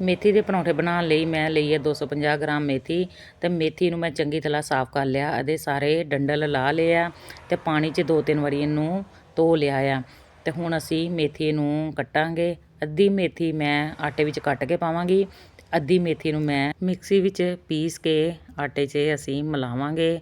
ਮੇਥੀ ਦੇ ਪਰੌਂਠੇ ਬਣਾਉਣ ਲਈ ਮੈਂ ਲਈ ਹੈ 250 ਗ੍ਰਾਮ ਮੇਥੀ ਤੇ ਮੇਥੀ ਨੂੰ ਮੈਂ ਚੰਗੀ ਤਰ੍ਹਾਂ ਸਾਫ਼ ਕਰ ਲਿਆ, ਇਹਦੇ ਸਾਰੇ ਡੰਡਲ ਲਾ ਲਏ ਆ ਤੇ ਪਾਣੀ 'ਚ ਦੋ ਤਿੰਨ ਵਾਰੀ ਇਹਨੂੰ ਧੋ ਲਿਆ ਆ। ਤੇ ਹੁਣ ਅਸੀਂ ਮੇਥੀ ਨੂੰ ਕੱਟਾਂਗੇ। ਅੱਧੀ ਮੇਥੀ ਮੈਂ ਆਟੇ ਵਿੱਚ ਕੱਟ ਕੇ ਪਾਵਾਂਗੀ ਅੱਧੀ ਮੇਥੀ ਨੂੰ ਮੈਂ ਮਿਕਸੀ ਵਿੱਚ ਪੀਸ ਕੇ ਆਟੇ 'ਚ ਅਸੀਂ ਮਿਲਾਵਾਂਗੇ।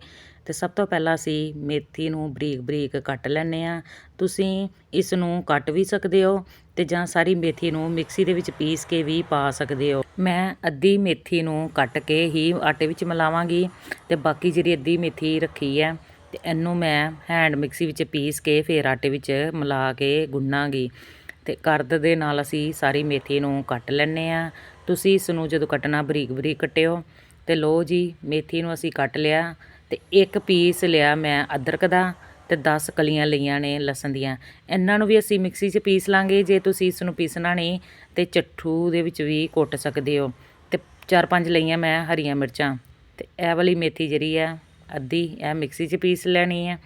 ਅਤੇ ਸਭ ਤੋਂ ਪਹਿਲਾਂ ਅਸੀਂ ਮੇਥੀ ਨੂੰ ਬਰੀਕ ਬਰੀਕ ਕੱਟ ਲੈਂਦੇ ਹਾਂ। ਤੁਸੀਂ ਇਸ ਨੂੰ ਕੱਟ ਵੀ ਸਕਦੇ ਹੋ ਅਤੇ ਜਾਂ ਸਾਰੀ ਮੇਥੀ ਨੂੰ ਮਿਕਸੀ ਦੇ ਵਿੱਚ ਪੀਸ ਕੇ ਵੀ ਪਾ ਸਕਦੇ ਹੋ। ਮੈਂ ਅੱਧੀ ਮੇਥੀ ਨੂੰ ਕੱਟ ਕੇ ਹੀ ਆਟੇ ਵਿੱਚ ਮਿਲਾਵਾਂਗੀ ਅਤੇ ਬਾਕੀ ਜਿਹੜੀ ਅੱਧੀ ਮੇਥੀ ਰੱਖੀ ਹੈ ਅਤੇ ਇਹਨੂੰ ਮੈਂ ਹੈਂਡ ਮਿਕਸੀ ਵਿੱਚ ਪੀਸ ਕੇ ਫਿਰ ਆਟੇ ਵਿੱਚ ਮਿਲਾ ਕੇ ਗੁੰਨਾਂਗੀ ਅਤੇ ਕਰਦ ਦੇ ਨਾਲ ਅਸੀਂ ਸਾਰੀ ਮੇਥੀ ਨੂੰ ਕੱਟ ਲੈਂਦੇ ਹਾਂ। ਤੁਸੀਂ ਇਸ ਨੂੰ ਜਦੋਂ ਕੱਟਣਾ ਬਰੀਕ ਬਰੀਕ ਕੱਟਿਓ ਤੇ ਲੋ ਜੀ, ਮੇਥੀ ਨੂੰ ਅਸੀਂ ਕੱਟ ਲਿਆ ਤੇ ਇੱਕ ਪੀਸ ਲਿਆ ਮੈਂ ਅਦਰਕ ਦਾ ਤੇ 10 ਕਲੀਆਂ ਲਈਆਂ ਨੇ ਲਸਣ ਦੀਆਂ। ਇਹਨਾਂ ਨੂੰ ਵੀ ਅਸੀਂ ਮਿਕਸੀ 'ਚ ਪੀਸ ਲਾਂਗੇ, ਜੇ ਤੁਸੀਂ ਇਸ ਨੂੰ ਪੀਸਣਾ ਨਹੀਂ ਤੇ ਚੱਠੂ ਦੇ ਵਿੱਚ ਵੀ ਕੁੱਟ ਸਕਦੇ ਹੋ। ਤੇ ਚਾਰ ਪੰਜ ਲਈਆਂ ਮੈਂ ਹਰੀਆਂ ਮਿਰਚਾਂ। ਤੇ ਇਹ ਵਾਲੀ ਮੇਥੀ ਜਿਹੜੀ ਆ, ਅੱਧੀ ਇਹ ਮਿਕਸੀ 'ਚ ਪੀਸ ਲੈਣੀ ਹੈ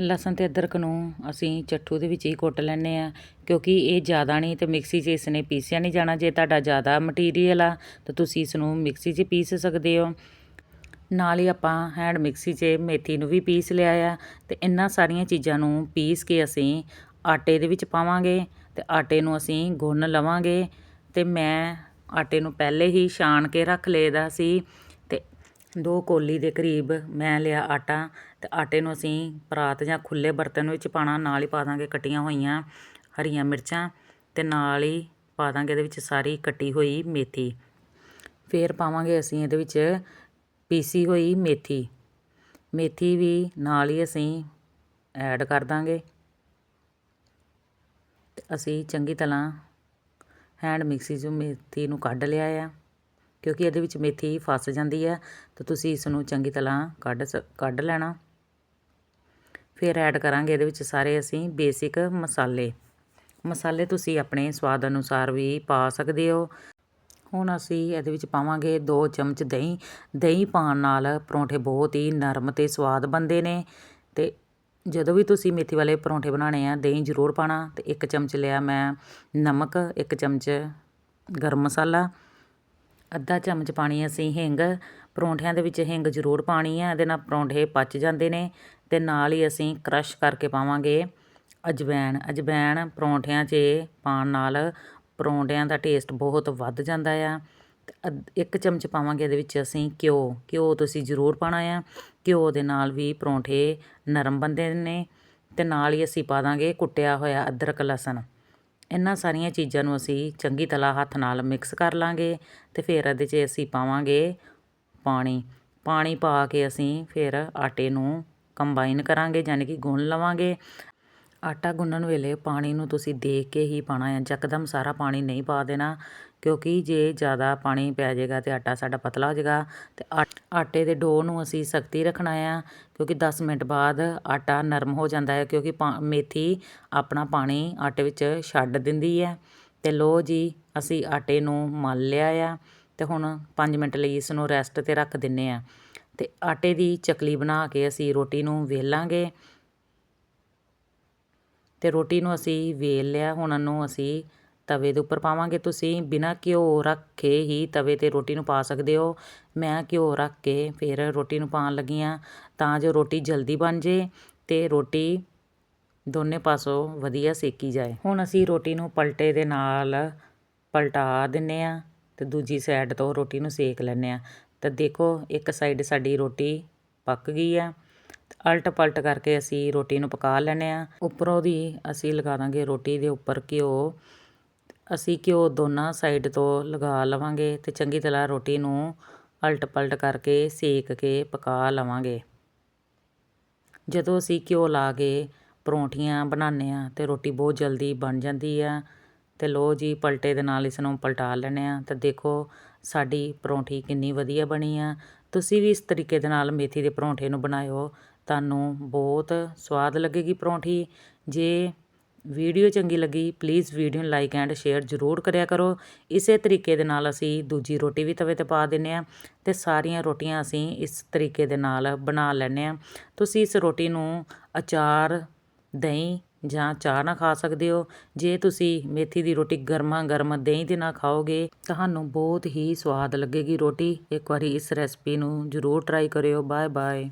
ਲਸਣ ਤੇ ਅਦਰਕ ਨੂੰ ਅਸੀਂ ਚੱਠੂ ਦੇ ਵਿੱਚ ਹੀ ਕੁੱਟ ਲੈਣੇ ਆ, ਕਿਉਂਕਿ ਇਹ ਜ਼ਿਆਦਾ ਨਹੀਂ ਤੇ ਮਿਕਸੀ 'ਚ ਇਸ ਨੇ ਪੀਸਿਆ ਨਹੀਂ ਜਾਣਾ। ਜੇ ਤੁਹਾਡਾ ਜ਼ਿਆਦਾ ਮਟੀਰੀਅਲ ਆ, ਤਾਂ ਤੁਸੀਂ ਇਸ ਨੂੰ ਮਿਕਸੀ 'ਚ ਪੀਸ ਸਕਦੇ ਹੋ। ਨਾਲ ਹੀ ਆਪਾਂ ਹੈਂਡ ਮਿਕਸੀ 'ਚ ਮੇਥੀ ਨੂੰ ਵੀ ਪੀਸ ਲਿਆ ਆ ਤੇ ਇਹਨਾਂ ਸਾਰੀਆਂ ਚੀਜ਼ਾਂ ਨੂੰ ਪੀਸ ਕੇ ਅਸੀਂ ਆਟੇ ਦੇ ਵਿੱਚ ਪਾਵਾਂਗੇ ਤੇ ਆਟੇ ਨੂੰ ਅਸੀਂ ਗੁੰਨ ਲਵਾਂਗੇ ਤੇ ਮੈਂ ਆਟੇ ਨੂੰ ਪਹਿਲੇ ਹੀ ਛਾਣ ਕੇ ਰੱਖ ਲਏਦਾ ਸੀ ਤੇ ਦੋ ਕੋਲੀ ਦੇ ਕਰੀਬ ਮੈਂ ਲਿਆ ਆਟਾ ਤੇ ਆਟੇ ਨੂੰ ਅਸੀਂ ਪਰਾਤ ਜਾਂ ਖੁੱਲੇ ਬਰਤਨ ਵਿੱਚ ਪਾਣਾ ਨਾਲ ਹੀ ਪਾ ਦਾਂਗੇ ਕਟੀਆਂ ਹੋਈਆਂ ਹਰੀਆਂ ਮਿਰਚਾਂ ਤੇ ਨਾਲ ਹੀ ਪਾ ਦਾਂਗੇ ਇਹਦੇ ਵਿੱਚ ਸਾਰੀ ਕੱਟੀ ਹੋਈ ਮੇਥੀ। ਫੇਰ ਪਾਵਾਂਗੇ ਅਸੀਂ ਇਹਦੇ ਵਿੱਚ ਪੀਸੀ ਹੋਈ ਮੇਥੀ। ਮੇਥੀ ਵੀ ਨਾਲ ਹੀ ਅਸੀਂ ਐਡ ਕਰ ਦਾਂਗੇ। ਤੇ ਅਸੀਂ ਚੰਗੀ ਤਰ੍ਹਾਂ ਹੈਂਡ ਮਿਕਸੀ 'ਚੋਂ ਮੇਥੀ ਨੂੰ ਕੱਢ ਲਿਆ ਆ। ਕਿਉਂਕਿ ਇਹਦੇ ਵਿੱਚ ਮੇਥੀ ਫਸ ਜਾਂਦੀ ਹੈ ਤਾਂ ਤੁਸੀਂ ਇਸ ਨੂੰ ਚੰਗੀ ਤਰ੍ਹਾਂ ਕੱਢ ਸ, ਕੱਢ ਲੈਣਾ। ਫਿਰ ਐਡ ਕਰਾਂਗੇ ਇਹਦੇ ਵਿੱਚ ਸਾਰੇ ਅਸੀਂ ਬੇਸਿਕ ਮਸਾਲੇ। ਮਸਾਲੇ ਤੁਸੀਂ ਆਪਣੇ ਸਵਾਦ ਅਨੁਸਾਰ ਵੀ ਪਾ ਸਕਦੇ ਹੋ। ਹੁਣ ਅਸੀਂ ਇਹਦੇ ਵਿੱਚ ਪਾਵਾਂਗੇ 2 ਚਮਚ ਦਹੀਂ। ਦਹੀਂ ਪਾਉਣ ਨਾਲ ਪਰੌਂਠੇ ਬਹੁਤ ਹੀ ਨਰਮ ਅਤੇ ਸਵਾਦ ਬਣਦੇ ਨੇ ਅਤੇ ਜਦੋਂ ਵੀ ਤੁਸੀਂ ਮੇਥੀ ਵਾਲੇ ਪਰੌਂਠੇ ਬਣਾਉਣੇ ਆ, ਦਹੀਂ ਜ਼ਰੂਰ ਪਾਣਾ ਅਤੇ ਇੱਕ ਚਮਚ ਲਿਆ ਮੈਂ ਨਮਕ, ਇੱਕ ਚਮਚ ਗਰਮ ਮਸਾਲਾ, ਅੱਧਾ ਚਮਚ ਪਾਣੀ ਅਸੀਂ ਹਿੰਗ, ਪਰੌਂਠਿਆਂ ਦੇ ਵਿੱਚ ਹਿੰਗ ਜ਼ਰੂਰ ਪਾਣੀ ਹੈ ਇਹਦੇ ਨਾਲ ਪਰੌਂਠੇ ਪਚ ਜਾਂਦੇ ਨੇ ਤੇ ਨਾਲ ਹੀ ਅਸੀਂ ਕਰਸ਼ ਕਰਕੇ ਪਾਵਾਂਗੇ ਅਜਵੈਣ। ਅਜਵੈਣ ਪਰੌਂਠਿਆਂ 'ਚ ਪਾਉਣ ਨਾਲ ਪਰੌਂਠਿਆਂ ਦਾ ਟੇਸਟ ਬਹੁਤ ਵੱਧ ਜਾਂਦਾ ਆ। ਤੇ ਇੱਕ ਚਮਚ ਪਾਵਾਂਗੇ ਇਹਦੇ ਵਿੱਚ ਅਸੀਂ ਘਿਓ। ਘਿਓ ਤੁਸੀਂ ਜ਼ਰੂਰ ਪਾਣਾ ਆ। ਘਿਓ ਦੇ ਨਾਲ ਵੀ ਪਰੌਂਠੇ ਨਰਮ ਬੰਦੇ ਨੇ ਤੇ ਨਾਲ ਹੀ ਅਸੀਂ ਪਾ ਦਾਂਗੇ ਕੁੱਟਿਆ ਹੋਇਆ ਅਦਰਕ ਲਸਣ। ਇਹਨਾਂ ਸਾਰੀਆਂ ਚੀਜ਼ਾਂ ਨੂੰ ਅਸੀਂ ਚੰਗੀ ਤਰ੍ਹਾਂ ਹੱਥ ਨਾਲ ਮਿਕਸ ਕਰ ਲਾਂਗੇ ਤੇ ਫਿਰ ਇਹਦੇ 'ਚ ਅਸੀਂ ਪਾਵਾਂਗੇ ਪਾਣੀ। ਪਾਣੀ ਪਾ ਕੇ ਅਸੀਂ ਫਿਰ ਆਟੇ ਨੂੰ ਕੰਬਾਈਨ ਕਰਾਂਗੇ ਯਾਨੀ ਕਿ ਗੁੰਨ ਲਵਾਂਗੇ। ਆਟਾ ਗੁੰਨਣ ਵੇਲੇ ਪਾਣੀ ਨੂੰ ਤੁਸੀਂ ਦੇਖ ਕੇ ਹੀ ਪਾਉਣਾ ਹੈ। ਯਕਦਮ ਸਾਰਾ ਪਾਣੀ ਨਹੀਂ ਪਾ ਦੇਣਾ, ਕਿਉਂਕਿ ਜੇ ਜ਼ਿਆਦਾ ਪਾਣੀ ਪੈ ਜਾਏਗਾ ਤੇ ਆਟਾ ਸਾਡਾ ਪਤਲਾ ਹੋ ਜਾਏਗਾ। ਤੇ ਆਟੇ ਦੇ ਡੋ ਨੂੰ ਅਸੀਂ ਸਖਤੀ ਰੱਖਣਾ ਆ ਕਿਉਂਕਿ 10 ਮਿੰਟ ਬਾਅਦ ਆਟਾ ਨਰਮ ਹੋ ਜਾਂਦਾ ਹੈ, ਕਿਉਂਕਿ ਮੇਥੀ ਆਪਣਾ ਪਾਣੀ ਆਟੇ ਵਿੱਚ ਛੱਡ ਦਿੰਦੀ ਹੈ। ਤੇ ਲੋ ਜੀ, ਅਸੀਂ ਆਟੇ ਨੂੰ ਮਲ ਲਿਆ ਆ, ਤੇ ਹੁਣ 5 ਮਿੰਟ ਲਈ ਇਸ ਨੂੰ ਰੈਸਟ ਤੇ ਰੱਖ ਦਿੰਨੇ ਆ। ਤੇ ਆਟੇ ਦੀ ਚਕਲੀ ਬਣਾ ਕੇ ਅਸੀਂ ਰੋਟੀ ਨੂੰ ਵੇਲਾਂਗੇ। ਅਤੇ ਰੋਟੀ ਨੂੰ ਅਸੀਂ ਵੇਲ ਲਿਆ, ਹੁਣ ਉਹਨੂੰ ਅਸੀਂ ਤਵੇ ਦੇ ਉੱਪਰ ਪਾਵਾਂਗੇ। ਤੁਸੀਂ ਬਿਨਾਂ ਘਿਓ ਰੱਖੇ ਹੀ ਤਵੇ ਤੇ ਰੋਟੀ ਨੂੰ ਪਾ ਸਕਦੇ ਹੋ। ਮੈਂ ਘਿਓ ਰੱਖ ਕੇ ਫਿਰ ਰੋਟੀ ਨੂੰ ਪਾਉਣ ਲੱਗੀ ਹਾਂ ਤਾਂ ਜੋ ਰੋਟੀ ਜਲਦੀ ਬਣ ਜੇ ਅਤੇ ਰੋਟੀ ਦੋਨੇ ਪਾਸੋਂ ਵਧੀਆ ਸੇਕੀ ਜਾਏ। ਹੁਣ ਅਸੀਂ ਰੋਟੀ ਨੂੰ ਪਲਟੇ ਦੇ ਨਾਲ ਪਲਟਾ ਦਿੰਨੇ ਆ ਤੇ ਦੂਜੀ ਸਾਈਡ ਤੋਂ ਰੋਟੀ ਨੂੰ ਸੇਕ ਲੈਂਦੇ ਆ ਤਾਂ ਦੇਖੋ ਇੱਕ ਸਾਈਡ ਸਾਡੀ ਰੋਟੀ ਪੱਕ ਗਈ ਆ। ਅਲਟ ਪਲਟ ਕਰਕੇ ਅਸੀਂ ਰੋਟੀ ਨੂੰ ਪਕਾ ਲੈਣੇ ਆ ਉੱਪਰੋਂ ਦੀ ਅਸੀਂ ਲਗਾ ਦਾਂਗੇ ਰੋਟੀ ਦੇ ਉੱਪਰ ਘਿਓ। ਅਸੀਂ ਘਿਓ ਦੋਨਾਂ ਸਾਈਡ ਤੋਂ ਲਗਾ ਲਵਾਂਗੇ ਤੇ ਚੰਗੀ ਤਰ੍ਹਾਂ ਰੋਟੀ ਨੂੰ ਅਲਟ ਪਲਟ ਕਰਕੇ ਸੇਕ ਕੇ ਪਕਾ ਲਵਾਂਗੇ। ਜਦੋਂ ਅਸੀਂ ਘਿਓ ਲਾ ਕੇ ਪਰੌਂਠੀਆਂ ਬਣਾਉਂਦੇ ਆ ਤੇ ਰੋਟੀ ਬਹੁਤ ਜਲਦੀ ਬਣ ਜਾਂਦੀ ਆ ਤੇ ਲੋ ਜੀ ਪਲਟੇ ਦੇ ਨਾਲ ਇਸ ਨੂੰ ਪਲਟਾ ਲੈਣੇ ਆ ਤਾਂ ਦੇਖੋ ਸਾਡੀ ਪਰੌਂਠੀ ਕਿੰਨੀ ਵਧੀਆ ਬਣੀ ਆ। ਤੁਸੀਂ ਵੀ ਇਸ ਤਰੀਕੇ ਦੇ ਨਾਲ ਮੇਥੀ ਦੇ ਪਰੌਂਠੇ ਨੂੰ ਬਣਾਇਓ ਤੁਹਾਨੂੰ ਬਹੁਤ ਸਵਾਦ ਲੱਗੇਗੀ ਪਰੌਂਠੀ। ਜੇ ਵੀਡੀਓ ਚੰਗੀ ਲੱਗੀ ਪਲੀਜ਼ ਵੀਡੀਓ ਨੂੰ ਲਾਈਕ ਐਂਡ ਸ਼ੇਅਰ ਜ਼ਰੂਰ ਕਰਿਆ ਕਰੋ। ਇਸੇ ਤਰੀਕੇ ਦੇ ਨਾਲ ਅਸੀਂ ਦੂਜੀ ਰੋਟੀ ਵੀ ਤਵੇ ਤੇ ਪਾ ਦਿੰਨੇ ਆ ਤੇ ਸਾਰੀਆਂ ਰੋਟੀਆਂ ਅਸੀਂ ਇਸ ਤਰੀਕੇ ਦੇ ਨਾਲ ਬਣਾ ਲੈਣੇ ਆ ਤੁਸੀਂ ਇਸ ਰੋਟੀ ਨੂੰ ਅਚਾਰ, ਦਹੀਂ ਜਾਂ ਚਾਹ ਨਾਲ ਖਾ ਸਕਦੇ ਹੋ। ਜੇ ਤੁਸੀਂ ਮੇਥੀ ਦੀ ਰੋਟੀ ਗਰਮਾ ਗਰਮ ਦਹੀਂ ਦੇ ਨਾਲ ਖਾਓਗੇ, ਤੁਹਾਨੂੰ ਬਹੁਤ ਹੀ ਸਵਾਦ ਲੱਗੇਗੀ ਰੋਟੀ। ਇੱਕ ਵਾਰੀ ਇਸ ਰੈਸਪੀ ਨੂੰ ਜ਼ਰੂਰ ਟਰਾਈ ਕਰਿਓ। Bye bye